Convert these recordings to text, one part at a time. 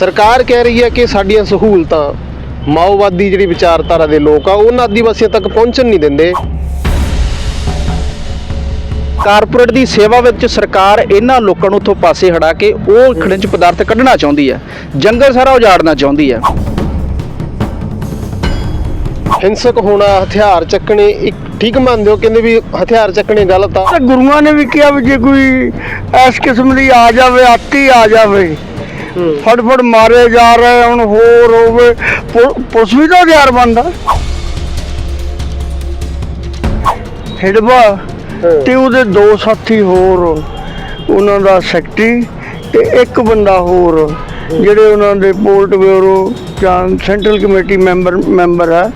ਸਰਕਾਰ ਕਹਿ ਰਹੀ ਹੈ ਕਿ ਸਾਡੀਆਂ ਸਹੂਲਤਾਂ ਮਾਓਵਾਦੀ ਜਿਹੜੀ ਵਿਚਾਰਧਾਰਾ ਦੇ ਲੋਕ ਆ, ਉਹਨਾਂ ਆਦੀਵਾਸੀਆਂ ਤੱਕ ਪਹੁੰਚਣ ਨਹੀਂ ਦਿੰਦੇ। ਕਾਰਪੋਰੇਟ ਦੀ ਸੇਵਾ ਵਿੱਚ ਸਰਕਾਰ ਇਹਨਾਂ ਲੋਕਾਂ ਨੂੰ ਉੱਥੋਂ ਪਾਸੇ ਹਟਾ ਕੇ ਉਹ ਖਣਿਜ ਪਦਾਰਥ ਕੱਢਣਾ ਚਾਹੁੰਦੀ ਹੈ, ਜੰਗਲ ਸਾਰਾ ਉਜਾੜਨਾ ਚਾਹੁੰਦੀ ਹੈ। ਹਿੰਸਕ ਹੋਣਾ, ਹਥਿਆਰ ਚੱਕਣੇ, ਇੱਕ ਠੀਕ ਮੰਨਦੇ ਹੋ, ਕਹਿੰਦੇ ਵੀ ਹਥਿਆਰ ਚੱਕਣੇ ਗਲਤ ਆ। ਗੁਰੂਆਂ ਨੇ ਵੀ ਕਿਹਾ ਵੀ ਜੇ ਕੋਈ ਇਸ ਕਿਸਮ ਦੀ ਆ ਜਾਵੇ, ਆਤੀ ਆ ਜਾਵੇ ਫੜ ਫੜ ਮਾਰੇ ਜਾ ਰਹੇ ਹੁਣ ਹੋਰ ਹੋਵੇ। ਪੁਲਿਸ ਵੀ ਤਾਂ ਹਥਿਆਰ ਬਣਦਾ ਹਿੜਵਾ ਤੇ ਉਹਦੇ ਦੋ ਸਾਥੀ ਹੋਰ ਉਹਨਾਂ ਦਾ ਸੈਕਟਰੀ ਤੇ ਇੱਕ ਬੰਦਾ ਹੋਰ ਜਿਹੜੇ ਉਹਨਾਂ ਦੇ ਪੋਲਟ ਬਿਊਰੋ ਜਾਂ ਸੈਂਟਰਲ ਕਮੇਟੀ ਮੈਂਬਰ ਮੈਂਬਰ ਹੈ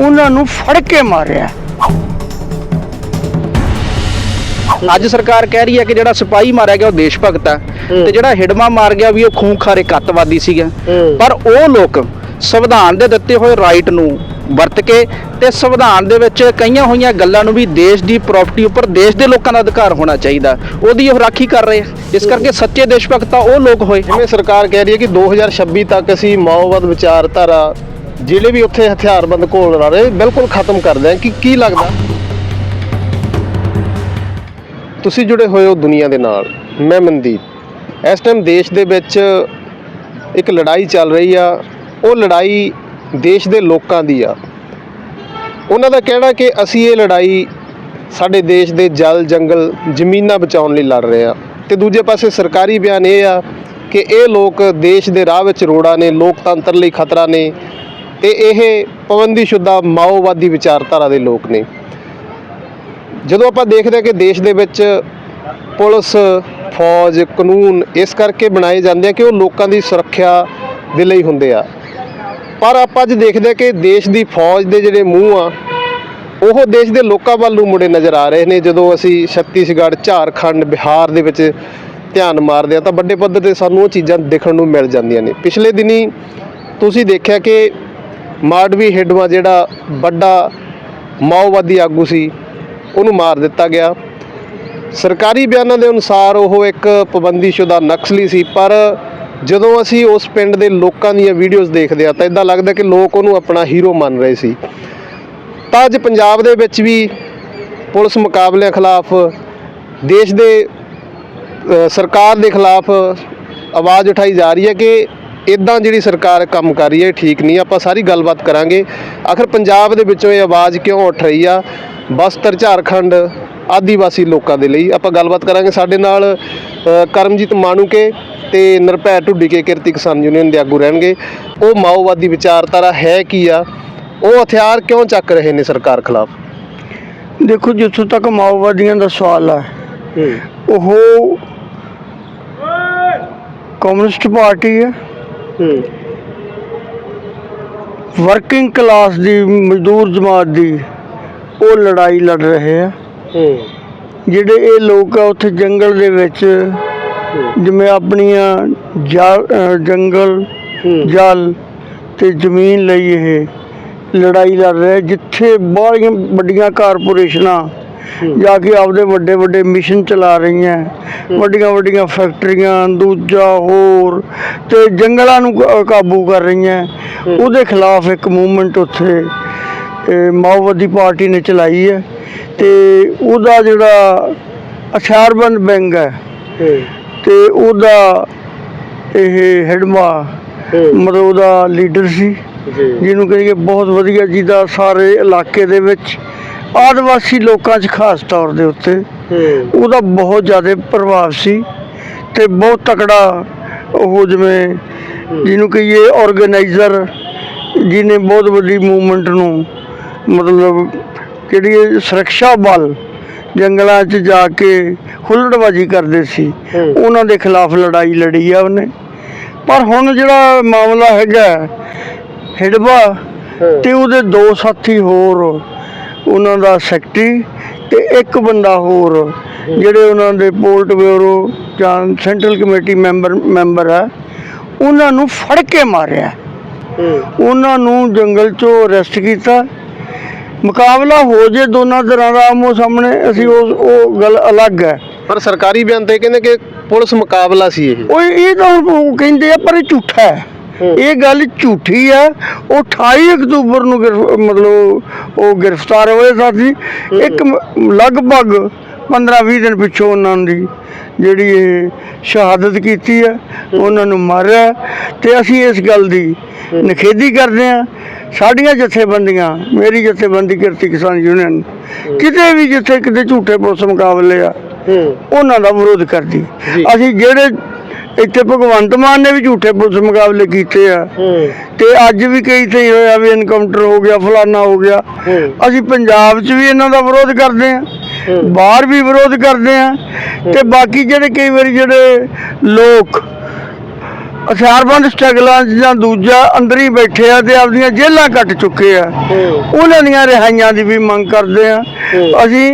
ਉਹਨਾਂ ਨੂੰ ਫੜ ਕੇ ਮਾਰਿਆ। ਅੱਜ ਸਰਕਾਰ ਕਹਿ ਰਹੀ ਹੈ ਕਿ ਜਿਹੜਾ ਸਿਪਾਹੀ ਮਾਰਿਆ ਗਿਆ ਉਹ ਦੇਸ਼ ਭਗਤ ਹੈ ਤੇ ਜਿਹੜਾ ਹਿਡਮਾ ਮਾਰ ਗਿਆ ਵੀ ਉਹ ਖੂੰਖਾਰੇ ਕੱਤਵਾਦੀ ਸੀਗਾ। ਪਰ ਉਹ ਲੋਕ ਸੰਵਿਧਾਨ ਦੇ ਦਿੱਤੇ ਹੋਏ ਰਾਈਟ ਨੂੰ ਵਰਤ ਕੇ ਤੇ ਸੰਵਿਧਾਨ ਦੇ ਵਿੱਚ ਕਈਆਂ ਹੋਈਆਂ ਗੱਲਾਂ ਨੂੰ ਵੀ ਦੇਸ਼ ਦੀ ਪ੍ਰਾਪਰਟੀ ਉੱਪਰ ਦੇਸ਼ ਦੇ ਲੋਕਾਂ ਦਾ ਅਧਿਕਾਰ ਹੋਣਾ ਚਾਹੀਦਾ। ਉਹਦੀ ਉਹ ਰਾਖੀ ਕਰ ਰਹੇ ਇਸ ਕਰਕੇ ਸੱਚੇ ਦੇਸ਼ ਭਗਤ ਤਾਂ ਉਹ ਲੋਕ ਹੋਏ। ਜਿਵੇਂ ਸਰਕਾਰ ਕਹਿ ਰਹੀ ਹੈ ਕਿ 2026 ਤੱਕ ਅਸੀਂ ਮਾਓਵਾਦ ਵਿਚਾਰਧਾਰਾ ਜਿਹੜੇ ਵੀ ਉੱਥੇ ਹਥਿਆਰਬੰਦ ਘੋਲ ਰਹੇ ਬਿਲਕੁਲ ਖਤਮ ਕਰ ਦਿਆਂ। ਕਿ ਕੀ ਲੱਗਦਾ? ਤੁਸੀਂ ਜੁੜੇ ਹੋਏ ਹੋ ਦੁਨੀਆ ਦੇ ਨਾਲ। ਮੈਂ ਮਨਦੀਪ। ਇਸ ਟਾਈਮ ਦੇਸ਼ ਦੇ ਵਿੱਚ ਇੱਕ ਲੜਾਈ ਚੱਲ ਰਹੀ ਆ। ਉਹ ਲੜਾਈ ਦੇਸ਼ ਦੇ ਲੋਕਾਂ ਦੀ ਆ। ਉਹਨਾਂ ਦਾ ਕਹਿਣਾ ਕਿ ਅਸੀਂ ਇਹ ਲੜਾਈ ਸਾਡੇ ਦੇਸ਼ ਦੇ ਜਲ, ਜੰਗਲ, ਜ਼ਮੀਨਾਂ ਬਚਾਉਣ ਲਈ ਲੜ ਰਹੇ ਆ। ਤੇ ਦੂਜੇ ਪਾਸੇ ਸਰਕਾਰੀ ਬਿਆਨ ਇਹ ਆ ਕਿ ਇਹ ਲੋਕ ਦੇਸ਼ ਦੇ ਰਾਹ ਵਿੱਚ ਰੋੜਾ ਨੇ, ਲੋਕਤੰਤਰ ਲਈ ਖਤਰਾ ਨੇ ਤੇ ਇਹ ਪਾਬੰਦੀਸ਼ੁਦਾ ਮਾਓਵਾਦੀ ਵਿਚਾਰਧਾਰਾ ਦੇ ਲੋਕ ਨੇ। ਜਦੋਂ ਆਪਾਂ ਦੇਖਦੇ ਹਾਂ ਕਿ ਦੇਸ਼ ਦੇ ਵਿੱਚ ਪੁਲਿਸ ਫੌਜ, ਕਾਨੂੰਨ ਇਸ ਕਰਕੇ ਬਣਾਏ ਜਾਂਦੇ ਆ ਕਿ ਉਹ ਲੋਕਾਂ ਦੀ ਸੁਰੱਖਿਆ ਦੇ ਲਈ ਹੁੰਦੇ ਆ। ਪਰ ਆਪਾਂ ਅੱਜ ਦੇਖਦੇ ਹਾਂ ਕਿ ਦੇਸ਼ ਦੀ ਫੌਜ ਦੇ ਜਿਹੜੇ ਮੂੰਹ ਆ, ਉਹ ਦੇਸ਼ ਦੇ ਲੋਕਾਂ ਵੱਲ ਨੂੰ ਮੁੜੇ ਨਜ਼ਰ ਆ ਰਹੇ ਨੇ। ਜਦੋਂ ਅਸੀਂ ਛੱਤੀਸਗੜ੍ਹ, ਝਾਰਖੰਡ, ਬਿਹਾਰ ਦੇ ਵਿੱਚ ਧਿਆਨ ਮਾਰਦੇ ਆ ਤਾਂ ਵੱਡੇ ਪੱਧਰ ਤੇ ਸਾਨੂੰ ਉਹ ਚੀਜ਼ਾਂ ਦੇਖਣ ਨੂੰ ਮਿਲ ਜਾਂਦੀਆਂ ਨੇ। ਪਿਛਲੇ ਦਿਨੀ ਤੁਸੀਂ ਦੇਖਿਆ ਕਿ ਮਾਡਵੀ ਹਿੱਡਵਾ ਜਿਹੜਾ ਵੱਡਾ ਮਾਓਵਾਦੀ ਆਗੂ ਸੀ, ਉਹਨੂੰ ਮਾਰ ਦਿੱਤਾ ਗਿਆ। ਸਰਕਾਰੀ ਬਿਆਨਾਂ ਦੇ ਅਨੁਸਾਰ ਉਹ ਇੱਕ ਪਾਬੰਦੀਸ਼ੁਦਾ ਨਕਸਲੀ ਸੀ, ਪਰ ਜਦੋਂ ਅਸੀਂ ਉਸ ਪਿੰਡ ਦੇ ਲੋਕਾਂ ਦੀਆਂ ਵੀਡੀਓਜ਼ ਦੇਖਦੇ ਆ ਤਾਂ ਇਦਾਂ ਲੱਗਦਾ ਕਿ ਲੋਕ ਉਹਨੂੰ ਆਪਣਾ ਹੀਰੋ ਮੰਨ ਰਹੇ ਸੀ। ਤਾਂ ਅੱਜ ਪੰਜਾਬ ਦੇ ਵਿੱਚ ਵੀ ਪੁਲਿਸ ਮੁਕਾਬਲਿਆਂ ਖਿਲਾਫ, ਦੇਸ਼ ਦੇ ਸਰਕਾਰ ਦੇ ਖਿਲਾਫ ਆਵਾਜ਼ ਉਠਾਈ ਜਾ ਰਹੀ ਹੈ ਕਿ ਇਦਾਂ ਜਿਹੜੀ ਸਰਕਾਰ ਕੰਮ ਕਰ ਰਹੀ ਹੈ, ਇਹ ਠੀਕ ਨਹੀਂ, ਆਪਾਂ ਸਾਰੀ ਗੱਲਬਾਤ ਕਰਾਂਗੇ। ਆਖਰ ਪੰਜਾਬ ਦੇ ਵਿੱਚੋਂ ਇਹ ਆਵਾਜ਼ ਕਿਉਂ ਉੱਠ ਰਹੀ ਆ? ਬਸਤਰ ਝਾਰਖੰਡ ਆਦੀਵਾਸੀ ਲੋਕਾਂ ਦੇ ਲਈ। ਆਪਾਂ ਗੱਲਬਾਤ ਕਰਾਂਗੇ ਸਾਡੇ ਨਾਲ ਕਰਮਜੀਤ ਮਾਣੂਕੇ ਤੇ ਨਿਰਭੈ ਢੁੱਡੀਕੇ ਕਿਰਤੀ ਕਿਸਾਨ ਯੂਨੀਅਨ ਦੇ ਆਗੂ ਰਹਿਣਗੇ। ਉਹ ਮਾਓਵਾਦੀ ਵਿਚਾਰਧਾਰਾ ਹੈ ਕੀ ਆ? ਉਹ ਹਥਿਆਰ ਕਿਉਂ ਚੱਕ ਰਹੇ ਨੇ ਸਰਕਾਰ ਖਿਲਾਫ? ਦੇਖੋ ਜਿੱਥੋਂ ਤੱਕ ਮਾਓਵਾਦੀਆਂ ਦਾ ਸਵਾਲ ਹੈ। ਉਹ ਕਮਿਊਨਿਸਟ ਪਾਰਟੀ ਹੈ। ਵਰਕਿੰਗ ਕਲਾਸ ਦੀ ਮਜ਼ਦੂਰ ਜਮਾਤ ਦੀ ਉਹ ਲੜਾਈ ਲੜ ਰਹੇ ਆ। ਜਿਹੜੇ ਇਹ ਲੋਕ ਆ ਉੱਥੇ ਜੰਗਲ ਦੇ ਵਿੱਚ ਜਿਵੇਂ ਆਪਣੀਆਂ ਜੰਗਲ ਜਲ ਤੇ ਜ਼ਮੀਨ ਲਈ ਇਹ ਲੜਾਈ ਲੜ ਰਹੇ ਜਿੱਥੇ ਬਾਹਲੀਆਂ ਵੱਡੀਆਂ ਕਾਰਪੋਰੇਸ਼ਨਾਂ ਜਾ ਕੇ ਆਪਦੇ ਵੱਡੇ ਵੱਡੇ ਮਿਸ਼ਨ ਚਲਾ ਰਹੀਆਂ ਵੱਡੀਆਂ ਵੱਡੀਆਂ ਫੈਕਟਰੀਆਂ ਦੂਜਾ ਹੋਰ ਤੇ ਜੰਗਲਾਂ ਨੂੰ ਕਾਬੂ ਕਰ ਰਹੀਆਂ। ਉਹਦੇ ਖਿਲਾਫ ਇੱਕ ਮੂਵਮੈਂਟ ਉੱਥੇ ਮਾਓਵਾਦੀ ਪਾਰਟੀ ਨੇ ਚਲਾਈ ਹੈ ਤੇ ਉਹਦਾ ਜਿਹੜਾ ਹਥਿਆਰਬੰਦ ਬੈਂਕ ਹੈ ਤੇ ਉਹਦਾ ਇਹ ਹੈਡਮਾ ਮਤਲਬ ਉਹਦਾ ਲੀਡਰ ਸੀ ਜੀ। ਜਿਹਨੂੰ ਕਹੀਏ ਬਹੁਤ ਵਧੀਆ ਜਿਹਦਾ ਸਾਰੇ ਇਲਾਕੇ ਦੇ ਵਿੱਚ ਆਦਿਵਾਸੀ ਲੋਕਾਂ 'ਚ ਖਾਸ ਤੌਰ ਦੇ ਉੱਤੇ ਉਹਦਾ ਬਹੁਤ ਜ਼ਿਆਦਾ ਪ੍ਰਭਾਵ ਸੀ ਤੇ ਬਹੁਤ ਤਕੜਾ ਉਹ ਜਿਵੇਂ ਜਿਹਨੂੰ ਕਹੀਏ ਆਰਗੇਨਾਈਜ਼ਰ ਜਿਹਨੇ ਬਹੁਤ ਵੱਡੀ ਮੂਵਮੈਂਟ ਨੂੰ ਮਤਲਬ ਜਿਹੜੀ ਸੁਰੱਖਿਆ ਬਲ ਜੰਗਲਾਂ 'ਚ ਜਾ ਕੇ ਹੁੱਲੜਬਾਜੀ ਕਰਦੇ ਸੀ। ਉਹਨਾਂ ਦੇ ਖਿਲਾਫ ਲੜਾਈ ਲੜੀ ਆ ਉਹਨੇ। ਪਰ ਹੁਣ ਜਿਹੜਾ ਮਾਮਲਾ ਹੈਗਾ ਹਿੜਵਾ ਤੇ ਉਹਦੇ ਦੋ ਸਾਥੀ ਹੋਰ ਉਹਨਾਂ ਦਾ ਸੈਕਟਰੀ ਤੇ ਇੱਕ ਬੰਦਾ ਹੋਰ ਜਿਹੜੇ ਉਹਨਾਂ ਦੇ ਪੋਲਟ ਬਿਊਰੋ ਜਾਂ ਸੈਂਟਰਲ ਕਮੇਟੀ ਮੈਂਬਰ ਮੈਂਬਰ ਹੈ ਉਹਨਾਂ ਨੂੰ ਫੜ ਕੇ ਮਾਰਿਆ। ਉਹਨਾਂ ਨੂੰ ਜੰਗਲ ਚੋਂ ਅਰੈਸਟ ਕੀਤਾ। ਮੁਕਾਬਲਾ ਹੋ ਜੇ ਦੋਨਾਂ ਤਰ੍ਹਾਂ ਦਾ ਆਮੋ ਸਾਹਮਣੇ ਅਸੀਂ ਉਹ ਉਹ ਗੱਲ ਅਲੱਗ ਹੈ। ਪਰ ਸਰਕਾਰੀ ਬਿਆਨ ਤੇ ਕਹਿੰਦੇ ਕਿ ਪੁਲਿਸ ਮੁਕਾਬਲਾ ਸੀ ਇਹ। ਉਹ ਇਹ ਤਾਂ ਉਹ ਕਹਿੰਦੇ ਆ ਪਰ ਇਹ ਝੂਠਾ ਹੈ। ਇਹ ਗੱਲ ਝੂਠੀ ਹੈ। ਉਹ 28 ਅਕਤੂਬਰ ਨੂੰ ਗਿਰਫ- ਮਤਲਬ ਉਹ ਗ੍ਰਿਫਤਾਰ ਹੋਏ ਸਾਥੀ। ਇੱਕ ਮ- ਲਗਭਗ 15-20 ਦਿਨ ਪਿੱਛੋਂ ਉਹਨਾਂ ਦੀ ਜਿਹੜੀ ਇਹ ਸ਼ਹਾਦਤ ਕੀਤੀ ਹੈ ਉਹਨਾਂ ਨੂੰ ਮਾਰਿਆ ਤੇ ਅਸੀਂ ਇਸ ਗੱਲ ਦੀ ਨਿਖੇਧੀ ਕਰਦੇ ਹਾਂ। ਸਾਡੀਆਂ ਜਥੇਬੰਦੀਆਂ ਮੇਰੀ ਜਥੇਬੰਦੀ ਕਿਰਤੀ ਕਿਸਾਨ ਯੂਨੀਅਨ ਕਿਤੇ ਵੀ ਜਿੱਥੇ ਕਿਤੇ ਝੂਠੇ ਪੁਲਿਸ ਮੁਕਾਬਲੇ ਆ ਉਹਨਾਂ ਦਾ ਵਿਰੋਧ ਕਰਦੀ। ਅਸੀਂ ਜਿਹੜੇ ਇੱਥੇ ਭਗਵੰਤ ਮਾਨ ਨੇ ਵੀ ਝੂਠੇ ਪੁਲਿਸ ਮੁਕਾਬਲੇ ਕੀਤੇ ਆ। ਤੇ ਅੱਜ ਵੀ ਕਈ ਤੇ ਹੋਇਆ ਵੀ ਇਨਕਾਊਂਟਰ ਹੋ ਗਿਆ ਫਲਾਨਾ ਹੋ ਗਿਆ। ਅਸੀਂ ਪੰਜਾਬ 'ਚ ਵੀ ਇਹਨਾਂ ਦਾ ਵਿਰੋਧ ਕਰਦੇ ਆ। ਬਾਹਰ ਵੀ ਵਿਰੋਧ ਕਰਦੇ ਆ। ਤੇ ਬਾਕੀ ਜਿਹੜੇ ਕਈ ਵਾਰੀ ਜਿਹੜੇ ਲੋਕ ਹਥਿਆਰਬੰਦ ਸਟਰਗਲਾਂ ਜਾਂ ਦੂਜਾ ਅੰਦਰ ਹੀ ਬੈਠੇ ਆ ਤੇ ਆਪਦੀਆਂ ਜੇਲ੍ਹਾਂ ਕੱਟ ਚੁੱਕੇ ਆ ਉਹਨਾਂ ਦੀਆਂ ਰਿਹਾਈਆਂ ਦੀ ਵੀ ਮੰਗ ਕਰਦੇ ਆ। ਅਸੀਂ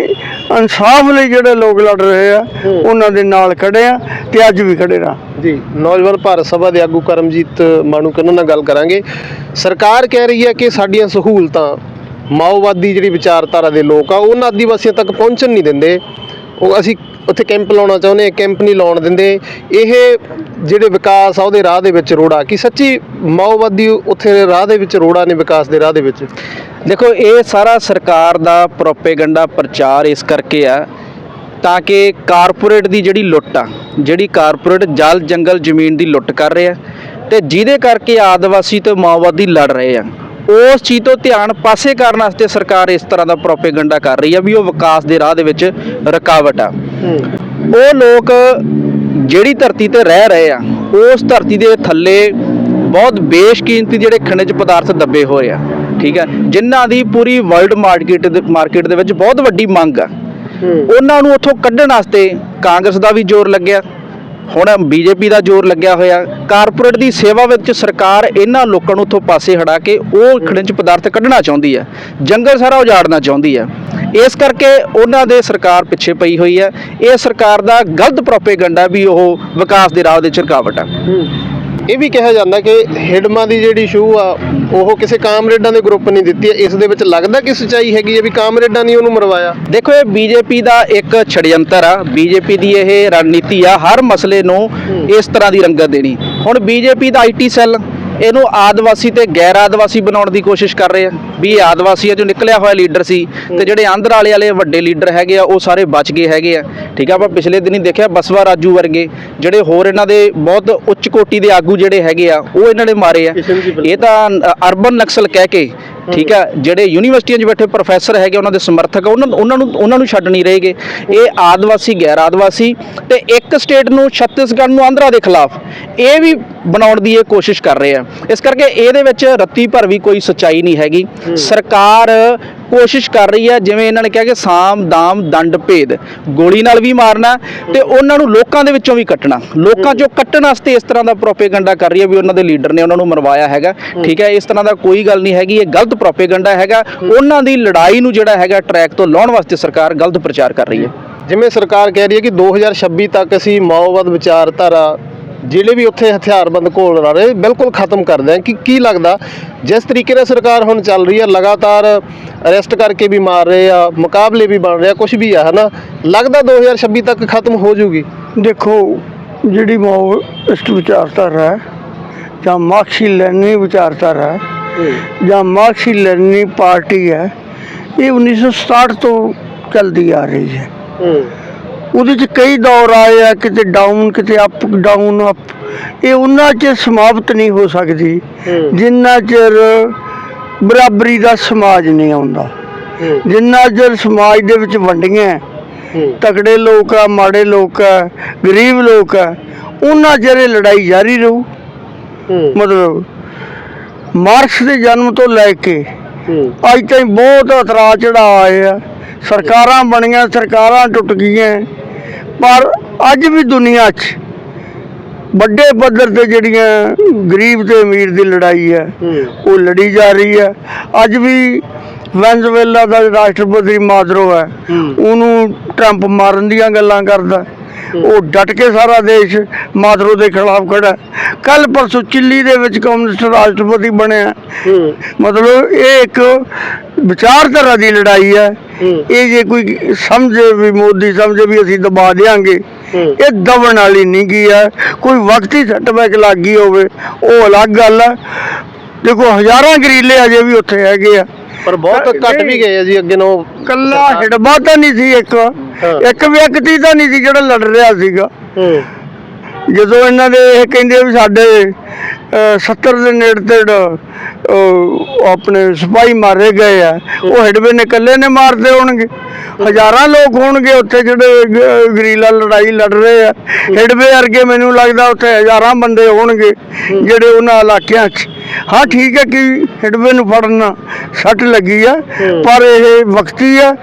ਇਨਸਾਫ ਲਈ ਜਿਹੜੇ ਲੋਕ ਲੜ ਰਹੇ ਆ। ਉਹਨਾਂ ਦੇ ਨਾਲ ਖੜੇ ਆ ਤੇ ਅੱਜ ਵੀ ਖੜੇ ਰਾਂ ਜੀ ਨੌਜਵਾਨ ਭਾਰਤ ਸਭਾ ਦੇ ਆਗੂ ਕਰਮਜੀਤ ਮਾਣੂਕ ਉਹਨਾਂ ਨਾਲ ਗੱਲ ਕਰਾਂਗੇ। ਸਰਕਾਰ ਕਹਿ ਰਹੀ ਹੈ ਕਿ ਸਾਡੀਆਂ ਸਹੂਲਤਾਂ ਮਾਓਵਾਦੀ ਜਿਹੜੀ ਵਿਚਾਰਧਾਰਾ ਦੇ ਲੋਕ ਆ ਉਹਨਾਂ ਆਦੀਵਾਸੀਆਂ ਤੱਕ ਪਹੁੰਚਣ ਨਹੀਂ ਦਿੰਦੇ। ਉਹ ਅਸੀਂ ਉੱਥੇ ਕੈਂਪ ਲਾਉਣਾ ਚਾਹੁੰਦੇ ਕੈਂਪ ਨਹੀਂ ਲਾਉਣ ਦਿੰਦੇ। ਇਹ ਜਿਹੜੇ ਵਿਕਾਸ ਆ, ਉਹਦੇ ਰਾਹ ਦੇ ਵਿੱਚ ਰੋੜਾ। ਕਿ ਸੱਚੀ ਮਾਓਵਾਦੀ ਉੱਥੇ ਰਾਹ ਦੇ ਵਿੱਚ ਰੋੜਾ ਨੇ ਵਿਕਾਸ ਦੇ ਰਾਹ ਦੇ ਵਿੱਚ? ਦੇਖੋ, ਇਹ ਸਾਰਾ ਸਰਕਾਰ ਦਾ ਪ੍ਰੋਪੇਗੈਂਡਾ ਪ੍ਰਚਾਰ ਇਸ ਕਰਕੇ ਆ, ਤਾਂ ਕਿ ਕਾਰਪੋਰੇਟ ਦੀ ਜਿਹੜੀ ਲੁੱਟ ਆ, ਜਿਹੜੀ ਕਾਰਪੋਰੇਟ ਜਲ ਜੰਗਲ ਜ਼ਮੀਨ ਦੀ ਲੁੱਟ ਕਰ ਰਿਹਾ ਆ, ਤੇ ਜਿਹਦੇ ਕਰਕੇ ਆਦਿਵਾਸੀ ਤੇ ਮਾਓਵਾਦੀ ਲੜ ਰਹੇ ਆ, ਉਸ ਚੀਜ਼ ਤੋਂ ਧਿਆਨ ਪਾਸੇ ਕਰਨ ਵਾਸਤੇ ਸਰਕਾਰ ਇਸ ਤਰ੍ਹਾਂ ਦਾ ਪ੍ਰੋਪੇਗੈਂਡਾ ਕਰ ਰਹੀ ਆ, ਵੀ ਉਹ ਵਿਕਾਸ ਦੇ ਰਾਹ ਦੇ ਵਿੱਚ ਰੁਕਾਵਟ ਆ। ਉਹ ਲੋਕ ਜਿਹੜੀ ਧਰਤੀ ਤੇ ਰਹਿ ਰਹੇ ਆ, ਉਸ ਧਰਤੀ ਦੇ ਥੱਲੇ ਬਹੁਤ ਬੇਸ਼ਕੀਮਤੀ ਜਿਹੜੇ ਖਣਿਜ ਪਦਾਰਥ ਦੱਬੇ ਹੋਏ ਆ, ਠੀਕ ਹੈ ਜਿਨ੍ਹਾਂ ਦੀ ਪੂਰੀ ਵਰਲਡ ਮਾਰਕੀਟ ਦੇ ਮਾਰਕੀਟ ਦੇ ਵਿੱਚ ਬਹੁਤ ਵੱਡੀ ਮੰਗ ਆ। ਉਹਨਾਂ ਨੂੰ ਉੱਥੋਂ ਕੱਢਣ ਵਾਸਤੇ ਕਾਂਗਰਸ ਦਾ ਵੀ ਜ਼ੋਰ ਲੱਗਿਆ, ਹੁਣ ਬੀਜੇਪੀ ਦਾ ਜ਼ੋਰ ਲੱਗਿਆ ਹੋਇਆ। ਕਾਰਪੋਰੇਟ ਦੀ ਸੇਵਾ ਵਿੱਚ ਸਰਕਾਰ ਇਹਨਾਂ ਲੋਕਾਂ ਨੂੰ ਉੱਥੋਂ ਪਾਸੇ ਹਟਾ ਕੇ ਉਹ ਖਣਿਜ ਪਦਾਰਥ ਕੱਢਣਾ ਚਾਹੁੰਦੀ ਹੈ ਜੰਗਲ ਸਾਰਾ ਉਜਾੜਨਾ ਚਾਹੁੰਦੀ ਹੈ ਇਸ ਕਰਕੇ ਉਹਨਾਂ ਦੇ ਸਰਕਾਰ ਪਿੱਛੇ ਪਈ ਹੋਈ ਹੈ। ਇਹ ਸਰਕਾਰ ਦਾ ਗਲਤ ਪ੍ਰੋਪੇਗੈਂਡਾ ਵੀ ਉਹ ਵਿਕਾਸ ਦੇ ਰਾਹ ਦੇ 'ਚ ਰੁਕਾਵਟ ਆ। ਇਹ ਵੀ ਕਿਹਾ ਜਾਂਦਾ ਕਿ ਹਿਡਮਾ ਦੀ ਜਿਹੜੀ ਸ਼ੂ ਆ ਉਹ ਕਿਸੇ ਕਾਮਰੇਡਾਂ ਦੇ ਗਰੁੱਪ ਨੇ ਦਿੱਤੀ ਹੈ। ਇਸ ਦੇ ਵਿੱਚ ਲੱਗਦਾ ਕਿ ਸੱਚਾਈ ਹੈਗੀ ਹੈ ਵੀ ਕਾਮਰੇਡਾਂ ਨੇ ਉਹਨੂੰ ਮਰਵਾਇਆ? ਦੇਖੋ ਇਹ ਬੀਜੇਪੀ ਦਾ ਇੱਕ ਛੜਯੰਤਰ ਆ। ਬੀਜੇਪੀ ਦੀ ਇਹ ਰਣਨੀਤੀ ਆ। ਹਰ ਮਸਲੇ ਨੂੰ ਇਸ ਤਰ੍ਹਾਂ ਦੀ ਰੰਗਤ ਦੇਣੀ। ਹੁਣ ਬੀਜੇਪੀ ਦਾ ਆਈਟੀ ਸੈੱਲ ਇਹਨੂੰ ਆਦਿਵਾਸੀ ਤੇ ਗੈਰ ਆਦਿਵਾਸੀ ਬਣਾਉਣ ਦੀ ਕੋਸ਼ਿਸ਼ ਕਰ ਰਹੇ ਆ। ਵੀ ਇਹ ਆਦਿਵਾਸੀਆਂ ਚੋਂ ਨਿਕਲਿਆ ਹੋਇਆ ਲੀਡਰ ਸੀ ਤੇ ਜਿਹੜੇ ਆਂਧਰ ਵਾਲੇ ਵਾਲੇ ਵੱਡੇ ਲੀਡਰ ਹੈਗੇ ਆ ਉਹ ਸਾਰੇ ਬਚ ਗਏ ਹੈਗੇ ਆ। ਠੀਕ ਆ ਆਪਾਂ ਪਿਛਲੇ ਦਿਨੀ ਦੇਖਿਆ ਬਸਵਾ ਰਾਜੂ ਵਰਗੇ ਜਿਹੜੇ ਹੋਰ ਇਹਨਾਂ ਦੇ ਬਹੁਤ ਉੱਚ ਕੋਟੀ ਦੇ ਆਗੂ ਜਿਹੜੇ ਹੈਗੇ ਆ ਉਹ ਇਹਨਾਂ ਨੇ ਮਾਰੇ ਆ। ਇਹ ਤਾਂ ਅਰਬਨ ਨਕਸਲ ਕਹਿ ਕੇ ਠੀਕ ਆ ਜਿਹੜੇ ਯੂਨੀਵਰਸਿਟੀਆਂ 'ਚ ਬੈਠੇ ਪ੍ਰੋਫੈਸਰ ਹੈਗੇ ਉਹਨਾਂ ਦੇ ਸਮਰਥਕ ਉਹਨਾਂ ਉਹਨਾਂ ਨੂੰ ਉਹਨਾਂ ਨੂੰ ਛੱਡ ਨਹੀਂ ਰਹੇਗੇ ਇਹ ਆਦਿਵਾਸੀ ਗੈਰ ਆਦਿਵਾਸੀ ਤੇ ਇੱਕ ਸਟੇਟ ਨੂੰ ਛੱਤੀਸਗੜ੍ਹ ਨੂੰ ਆਂਧਰਾ ਦੇ ਖਿਲਾਫ ਇਹ ਵੀ ਬਣਾਉਣ ਦੀ ਇਹ ਕੋਸ਼ਿਸ਼ ਕਰ ਰਹੇ ਆ। ਇਸ ਕਰਕੇ ਇਹਦੇ ਵਿੱਚ ਰੱਤੀ ਭਰ ਵੀ ਕੋਈ ਸੱਚਾਈ ਨਹੀਂ ਹੈਗੀ। ਸਰਕਾਰ ਕੋਸ਼ਿਸ਼ ਕਰ ਰਹੀ ਹੈ, ਜਿਵੇਂ ਇਹਨਾਂ ਨੇ ਕਿਹਾ ਕਿ ਸਾਮ, ਦਾਮ, ਦੰਡ, ਭੇਦ। ਗੋਲੀ ਨਾਲ ਵੀ ਮਾਰਨਾ ਤੇ ਉਹਨਾਂ ਨੂੰ ਲੋਕਾਂ ਦੇ ਵਿੱਚੋਂ ਵੀ ਕੱਟਣਾ। ਲੋਕਾਂ ਚੋਂ ਕੱਟਣ ਵਾਸਤੇ ਇਸ ਤਰ੍ਹਾਂ ਦਾ ਪ੍ਰੋਪੇਗੈਂਡਾ ਕਰ ਰਹੀ ਹੈ ਵੀ ਉਹਨਾਂ ਦੇ ਲੀਡਰ ਨੇ ਉਹਨਾਂ ਨੂੰ ਮਰਵਾਇਆ ਹੈਗਾ। ਠੀਕ ਹੈ, ਇਸ ਤਰ੍ਹਾਂ ਦਾ ਕੋਈ ਗੱਲ ਨਹੀਂ ਹੈਗੀ, ਇਹ ਗਲਤ ਪ੍ਰੋਪੇਗੈਂਡਾ ਹੈਗਾ। ਉਹਨਾਂ ਦੀ ਲੜਾਈ ਨੂੰ ਜਿਹੜਾ ਹੈਗਾ ਟਰੈਕ ਤੋਂ ਲਾਉਣ ਵਾਸਤੇ ਸਰਕਾਰ ਗਲਤ ਪ੍ਰਚਾਰ ਕਰ ਰਹੀ ਹੈ। ਜਿਵੇਂ ਸਰਕਾਰ ਕਹਿ ਰਹੀ ਹੈ ਕਿ 2026 ਤੱਕ ਅਸੀਂ ਮਾਓਵਾਦ ਵਿਚਾਰਧਾਰਾ ਜਿਹੜੇ ਵੀ ਉੱਥੇ ਹਥਿਆਰਬੰਦ ਘੋਲ ਰਹੇ ਬਿਲਕੁਲ ਖਤਮ ਕਰ ਦਿਆਂ ਕਿ ਕੀ ਲੱਗਦਾ? ਜਿਸ ਤਰੀਕੇ ਨਾਲ ਸਰਕਾਰ ਹੁਣ ਚੱਲ ਰਹੀ ਹੈ ਲਗਾਤਾਰ ਅਰੈਸਟ ਕਰਕੇ ਵੀ ਮਾਰ ਰਹੇ ਆ ਮੁਕਾਬਲੇ ਵੀ ਬਣ ਰਿਹਾ ਕੁਝ ਵੀ ਆ ਹਨਾ? ਲੱਗਦਾ 2026 ਤੱਕ ਖਤਮ ਹੋ ਜੂਗੀ ਦੇਖੋ ਜਿਹੜੀ ਮਾਓਇਸਟ ਵਿਚਾਰਧਾਰਾ ਹੈ ਜਾਂ ਮਾਰਕਸੀ ਲੈਣੀ ਵਿਚਾਰਧਾਰਾ ਹੈ ਜਾਂ ਮਾਰਕਸੀ ਲੈਣੀ ਪਾਰਟੀ ਹੈ ਇਹ 1967 ਤੋਂ ਚੱਲਦੀ ਆ ਰਹੀ ਹੈ। ਉਹਦੇ ਚ ਕਈ ਦੌਰ ਆਏ ਆ ਕਿਤੇ ਡਾਊਨ ਕਿਤੇ ਅਪ ਡਾਊਨ ਅਪ ਇਹ ਉਹਨਾਂ ਚ ਸਮਾਪਤ ਨਹੀਂ ਹੋ ਸਕਦੀ। ਜਿੰਨਾ ਚਿਰ ਬਰਾਬਰੀ ਦਾ ਸਮਾਜ ਨਹੀਂ ਆਉਂਦਾ। ਜਿੰਨਾ ਚਿਰ ਸਮਾਜ ਦੇ ਵਿੱਚ ਵੰਡੀਆਂ ਤਕੜੇ ਲੋਕ ਆ ਮਾੜੇ ਲੋਕ ਆ ਗਰੀਬ ਲੋਕ ਆ ਉਹਨਾਂ ਇਹ ਲੜਾਈ ਜਾਰੀ ਰਹੂ। ਮਤਲਬ ਮਾਰਕਸ ਦੇ ਜਨਮ ਤੋਂ ਲੈ ਕੇ ਅੱਜ ਤਾਈਂ ਬਹੁਤ ਉਤਰਾਅ ਚੜਾਅ ਆਏ ਆ। ਸਰਕਾਰਾਂ ਬਣੀਆਂ ਸਰਕਾਰਾਂ ਟੁੱਟ ਗਈਆਂ। ਪਰ ਅੱਜ ਵੀ ਦੁਨੀਆ 'ਚ ਵੱਡੇ ਪੱਧਰ ਤੇ ਜਿਹੜੀਆਂ ਗਰੀਬ ਤੇ ਅਮੀਰ ਦੀ ਲੜਾਈ ਹੈ ਉਹ ਲੜੀ ਜਾ ਰਹੀ ਹੈ। ਅੱਜ ਵੀ ਵੈਨਜ਼ੁਏਲਾ ਦਾ ਰਾਸ਼ਟਰਪਤੀ ਮਾਦਰੋ ਹੈ ਉਹਨੂੰ ਟਰੰਪ ਮਾਰਨ ਦੀਆਂ ਗੱਲਾਂ ਕਰਦਾ ਉਹ ਡਟ ਕੇ ਸਾਰਾ ਦੇਸ਼ ਮਾਦਰੋ ਦੇ ਖਿਲਾਫ ਖੜਾ ਕੱਲ ਪਰਸੋਂ ਚਿੱਲੀ ਦੇ ਵਿੱਚ ਕਮਿਊਨਿਸਟ ਰਾਸ਼ਟਰਪਤੀ ਬਣਿਆ ਮਤਲਬ ਇਹ ਇੱਕ ਵਿਚਾਰਧਾਰਾ ਦੀ ਲੜਾਈ ਹੈ। ਇਹ ਜੇ ਕੋਈ ਸਮਝੇ ਵੀ ਮੋਦੀ ਸਮਝੇ ਵੀ ਅਸੀਂ ਦਬਾ ਦੇਾਂਗੇ ਇਹ ਦਬਣ ਵਾਲੀ ਨਹੀਂ ਗਈ ਹੈ ਕੋਈ ਵਕਤੀ ਸੈਟਬੈਕ ਲੱਗ ਗਈ ਹੋਵੇ ਉਹ ਅਲੱਗ ਗੱਲ ਹੈ ਦੇਖੋ ਹਜ਼ਾਰਾਂ ਗਰੀਲੇ ਅਜੇ ਵੀ ਉੱਥੇ ਹੈਗੇ ਆ। ਪਰ ਬਹੁਤ ਘੱਟ ਵੀ ਗਏ ਆ ਜੀ ਅੱਗੇ ਨੂੰ ਕੱਲਾ ਹਿੜਬਾ ਤਾਂ ਨਹੀਂ ਸੀ ਇੱਕ। ਇੱਕ ਵਿਅਕਤੀ ਤਾਂ ਨਹੀਂ ਸੀ ਜਿਹੜਾ ਲੜ ਰਿਹਾ ਸੀਗਾ। ਜਦੋਂ ਇਹਨਾਂ ਦੇ ਇਹ ਕਹਿੰਦੇ ਵੀ ਸਾਡੇ 70 ਦੇ ਨੇੜੇ ਤੇੜ ਆਪਣੇ ਸਿਪਾਹੀ ਮਾਰੇ ਗਏ ਆ। ਉਹ ਹਿੜਵੇ ਨੇ ਇਕੱਲੇ ਨੇ ਮਾਰਦੇ ਹੋਣਗੇ। ਹਜ਼ਾਰਾਂ ਲੋਕ ਹੋਣਗੇ ਉੱਥੇ ਜਿਹੜੇ ਗਰੀਲਾ ਲੜਾਈ ਲੜ ਰਹੇ ਆ। ਹਿੜਵੇ ਵਰਗੇ ਮੈਨੂੰ ਲੱਗਦਾ ਉੱਥੇ ਹਜ਼ਾਰਾਂ ਬੰਦੇ ਹੋਣਗੇ ਜਿਹੜੇ ਉਹਨਾਂ ਇਲਾਕਿਆਂ 'ਚ। ਹਾਂ, ਠੀਕ ਹੈ ਕਿ ਹਿੜਵੇ ਨੂੰ ਫੜਨਾ ਸੱਟ ਲੱਗੀ ਆ, ਪਰ ਇਹ ਵਕਤੀ ਆ।